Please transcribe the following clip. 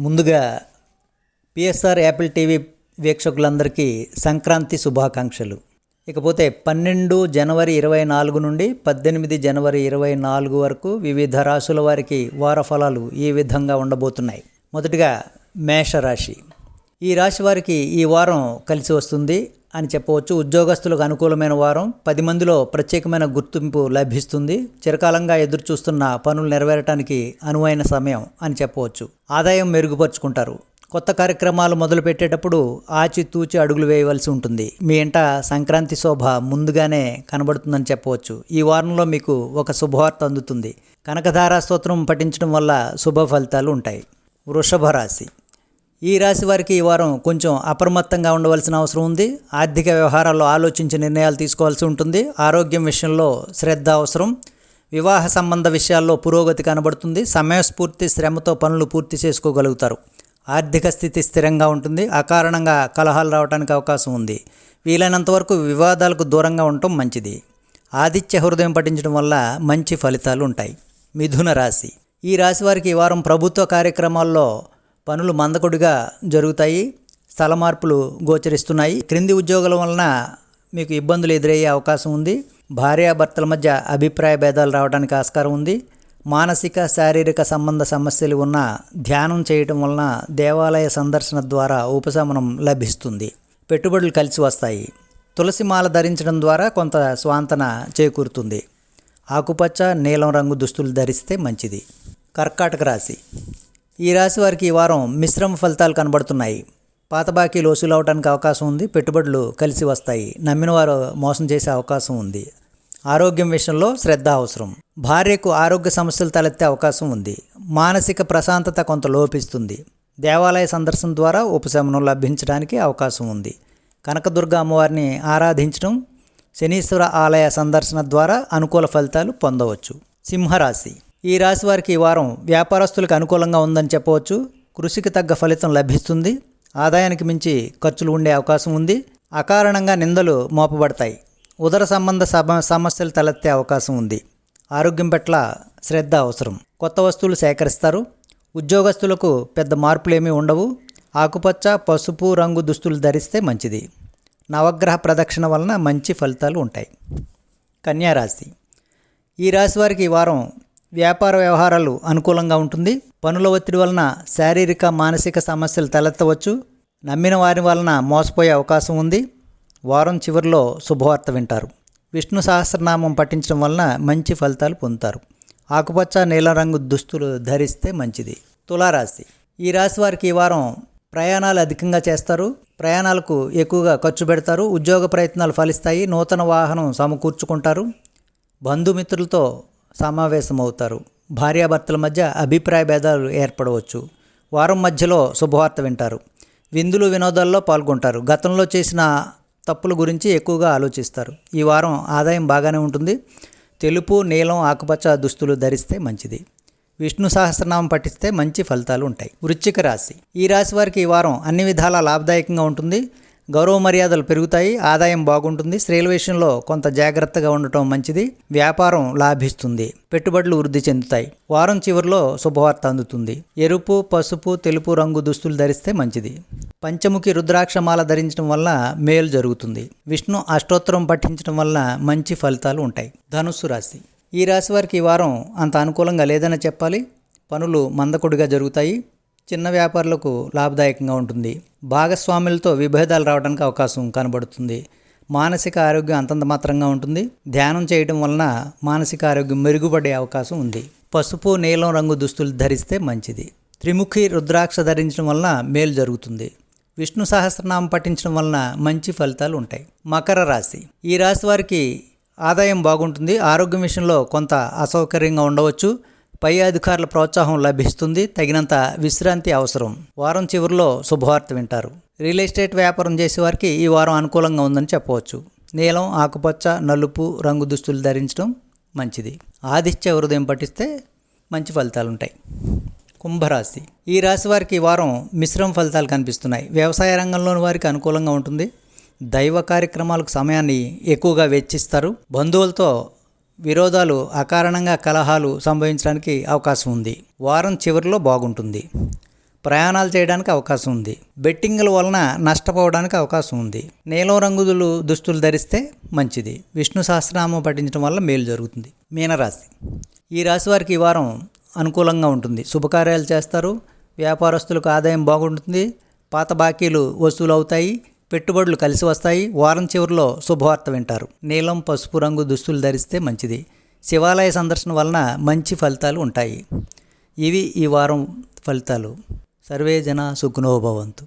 ముందుగా PSR Apple TV వీక్షకులందరికీ సంక్రాంతి శుభాకాంక్షలు. ఇకపోతే పన్నెండు జనవరి ఇరవై నాలుగు నుండి పద్దెనిమిది జనవరి ఇరవై నాలుగు వరకు వివిధ రాశుల వారికి వార ఫలాలు ఈ విధంగా ఉండబోతున్నాయి. మొదటిగా మేషరాశి. ఈ రాశి వారికి ఈ వారం కలిసి వస్తుంది. అని చెప్పవచ్చు. ఉద్యోగస్తులకు అనుకూలమైన వారం. పది మందిలో ప్రత్యేకమైన గుర్తింపు లభిస్తుంది. చిరకాలంగా ఎదురు చూస్తున్న పనులు నెరవేరటానికి అనువైన సమయం అని చెప్పవచ్చు. ఆదాయం మెరుగుపరుచుకుంటారు. కొత్త కార్యక్రమాలు మొదలు పెట్టేటప్పుడు ఆచితూచి అడుగులు వేయవలసి ఉంటుంది. మీ ఇంట సంక్రాంతి శోభ ముందుగానే కనబడుతుందని చెప్పవచ్చు. ఈ వారంలో మీకు ఒక శుభవార్త అందుతుంది. కనకధారా స్తోత్రం పఠించడం వల్ల శుభ ఫలితాలు ఉంటాయి. వృషభ రాశి. ఈ రాశి వారికి ఈ వారం కొంచెం అప్రమత్తంగా ఉండవలసిన అవసరం ఉంది. ఆర్థిక వ్యవహారాల్లో ఆలోచించి నిర్ణయాలు తీసుకోవాల్సి ఉంటుంది. ఆరోగ్యం విషయంలో శ్రద్ధ అవసరం. వివాహ సంబంధ విషయాల్లో పురోగతి కనబడుతుంది. సమయస్ఫూర్తి శ్రమతో పనులు పూర్తి చేసుకోగలుగుతారు. ఆర్థిక స్థితి స్థిరంగా ఉంటుంది. అకారణంగా కలహాలు రావడానికి అవకాశం ఉంది. వీలైనంత వరకు వివాదాలకు దూరంగా ఉండటం మంచిది. ఆదిత్య హృదయం పఠించడం వల్ల మంచి ఫలితాలు ఉంటాయి. మిథున రాశి. ఈ రాశి వారికి ఈ వారం ప్రభుత్వ కార్యక్రమాల్లో పనులు మందకొడిగా జరుగుతాయి స్థల మార్పులు గోచరిస్తున్నాయి. క్రింది ఉద్యోగుల వలన మీకు ఇబ్బందులు ఎదురయ్యే అవకాశం ఉంది. భార్యాభర్తల మధ్య అభిప్రాయ భేదాలు రావడానికి ఆస్కారం ఉంది. మానసిక శారీరక సంబంధ సమస్యలు ఉన్న ధ్యానం చేయటం వలన దేవాలయ సందర్శన ద్వారా ఉపశమనం లభిస్తుంది. పెట్టుబడులు కలిసి వస్తాయి. తులసి మాల ధరించడం ద్వారా కొంత స్వాంతన చేకూరుతుంది. ఆకుపచ్చ నీలం రంగు దుస్తులు ధరిస్తే మంచిది. కర్కాటక రాశి. ఈ రాశి వారికి ఈ వారం మిశ్రమ ఫలితాలు కనబడుతున్నాయి. పాత బాకీలు వసూలు అవడానికి అవకాశం ఉంది పెట్టుబడులు కలిసి వస్తాయి. నమ్మిన వారు మోసం చేసే అవకాశం ఉంది. ఆరోగ్యం విషయంలో శ్రద్ధ అవసరం. భార్యకు ఆరోగ్య సమస్యలు తలెత్తే అవకాశం ఉంది. మానసిక ప్రశాంతత కొంత లోపిస్తుంది. దేవాలయ సందర్శన ద్వారా ఉపశమనం లభించడానికి అవకాశం ఉంది. కనకదుర్గ అమ్మవారిని ఆరాధించడం శనీశ్వర ఆలయ సందర్శన ద్వారా అనుకూల ఫలితాలు పొందవచ్చు. సింహరాశి ఈ రాశి వారికి ఈ వారం వ్యాపారస్తులకు అనుకూలంగా ఉందని చెప్పవచ్చు. కృషికి తగ్గ ఫలితం లభిస్తుంది. ఆదాయానికి మించి ఖర్చులు ఉండే అవకాశం ఉంది. అకారణంగా నిందలు మోపబడతాయి. ఉదర సంబంధ సమ సమస్యలు తలెత్తే అవకాశం ఉంది. ఆరోగ్యం పట్ల శ్రద్ధ అవసరం. కొత్త వస్తువులు సేకరిస్తారు. ఉద్యోగస్తులకు పెద్ద మార్పులేమీ ఉండవు. ఆకుపచ్చ పసుపు రంగు దుస్తులు ధరిస్తే మంచిది. నవగ్రహ ప్రదక్షిణ వలన మంచి ఫలితాలు ఉంటాయి. కన్యారాశి ఈ రాశి వారికి ఈ వారం వ్యాపార వ్యవహారాలు అనుకూలంగా ఉంటుంది. పనుల ఒత్తిడి వలన శారీరక మానసిక సమస్యలు తలెత్తవచ్చు. నమ్మిన వారి వలన మోసపోయే అవకాశం ఉంది. వారం చివరిలో శుభవార్త వింటారు. విష్ణు సహస్రనామం పఠించడం వలన మంచి ఫలితాలు పొందుతారు. ఆకుపచ్చ నీలం రంగు దుస్తులు ధరిస్తే మంచిది. తులారాశి. ఈ రాశి వారికి ఈ వారం ప్రయాణాలు అధికంగా చేస్తారు. ప్రయాణాలకు ఎక్కువగా ఖర్చు పెడతారు. ఉద్యోగ ప్రయత్నాలు ఫలిస్తాయి. నూతన వాహనం సమకూర్చుకుంటారు. బంధుమిత్రులతో సమావేశమవుతారు. భార్యాభర్తల మధ్య అభిప్రాయ భేదాలు ఏర్పడవచ్చు. వారం మధ్యలో శుభవార్త వింటారు. విందులు వినోదాల్లో పాల్గొంటారు. గతంలో చేసిన తప్పుల గురించి ఎక్కువగా ఆలోచిస్తారు. ఈ వారం ఆదాయం బాగానే ఉంటుంది. తెలుపు నీలం ఆకుపచ్చ దుస్తులు ధరిస్తే మంచిది. విష్ణు సహస్రనామం పఠిస్తే మంచి ఫలితాలు ఉంటాయి. వృశ్చిక రాశి. ఈ రాశి వారికి ఈ వారం అన్ని విధాలా లాభదాయకంగా ఉంటుంది. గౌరవ మర్యాదలు పెరుగుతాయి ఆదాయం బాగుంటుంది స్త్రీల విషయంలో కొంత జాగ్రత్తగా ఉండటం మంచిది వ్యాపారం లాభిస్తుంది పెట్టుబడులు వృద్ధి చెందుతాయి వారం చివరిలో శుభవార్త అందుతుంది. ఎరుపు పసుపు తెలుపు రంగు దుస్తులు ధరిస్తే మంచిది. పంచముఖి రుద్రాక్షమాల ధరించడం వల్ల మేలు జరుగుతుంది. విష్ణు అష్టోత్తరం పఠించడం వల్ల మంచి ఫలితాలు ఉంటాయి. ధనుస్సు రాశి. ఈ రాశి వారికి ఈ వారం అంత అనుకూలంగా లేదని చెప్పాలి. పనులు మందకొడిగా జరుగుతాయి. చిన్న వ్యాపారులకు లాభదాయకంగా ఉంటుంది. భాగస్వాములతో విభేదాలు రావడానికి అవకాశం కనబడుతుంది. మానసిక ఆరోగ్యం అంతంత మాత్రంగా ఉంటుంది. ధ్యానం చేయడం వలన మానసిక ఆరోగ్యం మెరుగుపడే అవకాశం ఉంది. పసుపు నీలం రంగు దుస్తులు ధరిస్తే మంచిది. త్రిముఖి రుద్రాక్ష ధరించడం వలన మేలు జరుగుతుంది. విష్ణు సహస్రనామం పఠించడం వలన మంచి ఫలితాలు ఉంటాయి. మకర రాశి. ఈ రాశి వారికి ఆదాయం బాగుంటుంది. ఆరోగ్యం విషయంలో కొంత అసౌకర్యంగా ఉండవచ్చు. పై అధికారుల ప్రోత్సాహం లభిస్తుంది. తగినంత విశ్రాంతి అవసరం. వారం చివరిలో శుభవార్త వింటారు. రియల్ ఎస్టేట్ వ్యాపారం చేసేవారికి ఈ వారం అనుకూలంగా ఉందని చెప్పవచ్చు. నీలం ఆకుపచ్చ నలుపు రంగు దుస్తులు ధరించడం మంచిది. ఆదిత్య హృదయం పఠిస్తే మంచి ఫలితాలు ఉంటాయి కుంభరాశి. ఈ రాశి వారికి ఈ వారం మిశ్రమ ఫలితాలు కనిపిస్తున్నాయి. వ్యవసాయ రంగంలోని వారికి అనుకూలంగా ఉంటుంది. దైవ కార్యక్రమాలకు సమయాన్ని ఎక్కువగా వెచ్చిస్తారు. బంధువులతో విరోధాలు అకారణంగా కలహాలు సంభవించడానికి అవకాశం ఉంది. వారం చివరిలో బాగుంటుంది. ప్రయాణాలు చేయడానికి అవకాశం ఉంది. బెట్టింగ్ల వలన నష్టపోవడానికి అవకాశం ఉంది. నీలం రంగులు దుస్తులు ధరిస్తే మంచిది. విష్ణు సహస్రనామం పఠించడం వల్ల మేలు జరుగుతుంది. మీనరాశి. ఈ రాశి వారికి ఈ వారం అనుకూలంగా ఉంటుంది. శుభకార్యాలు చేస్తారు. వ్యాపారస్తులకు ఆదాయం బాగుంటుంది. పాత బాకీలు వసూలు అవుతాయి పెట్టుబడులు కలిసి వస్తాయి. వారం చివరిలో శుభవార్త వింటారు. నీలం పసుపు రంగు దుస్తులు ధరిస్తే మంచిది. శివాలయ సందర్శన వలన మంచి ఫలితాలు ఉంటాయి. ఇవి ఈ వారం ఫలితాలు. సర్వే జన సుఖనోభవంతు